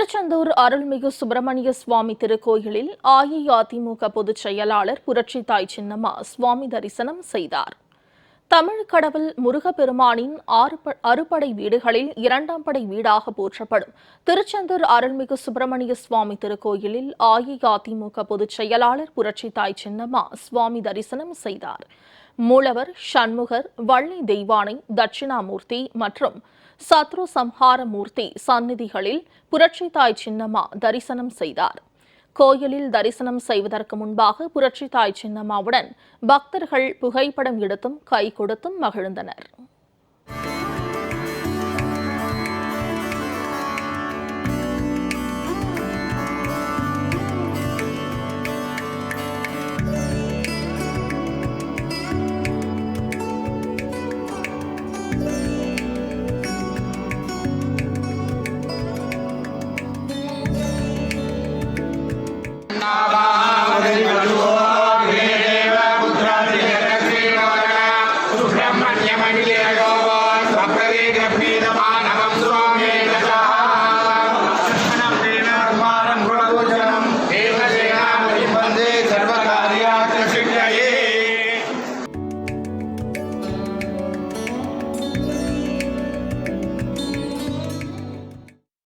திருச்செந்தூர் அருள்மிகு சுப்பிரமணிய சுவாமி திருக்கோயிலில் அஇஅதிமுக பொதுச் செயலாளர் புரட்சி தாய் சின்னம்மா சுவாமி தரிசனம் செய்தார். தமிழ் கடவுள் முருகப்பெருமானின் ஆறு அறுபடை வீடுகளில் இரண்டாம் படை வீடாக போற்றப்படும். திருச்செந்தூர் அருள்மிகு சுப்பிரமணிய சுவாமி திருக்கோயிலில் அஇஅதிமுக பொதுச் செயலாளர் புரட்சி தாய் சின்னம்மா சுவாமி தரிசனம் செய்தார். மூலவர் சண்முகர் வள்ளி தெய்வானை தட்சிணாமூர்த்தி மற்றும் சத்ரு சம்ஹார மூர்த்தி சந்நிதிகளில் புரட்சி தாய் சின்னம்மா தரிசனம் செய்தார். கோயிலில் தரிசனம் செய்வதற்கு முன்பாக புரட்சி தாய் சின்னம்மாவுடன் பக்தர்கள் புகைப்படம் எடுத்தும் கை கொடுத்தும் மகிழ்ந்தனர். Nada.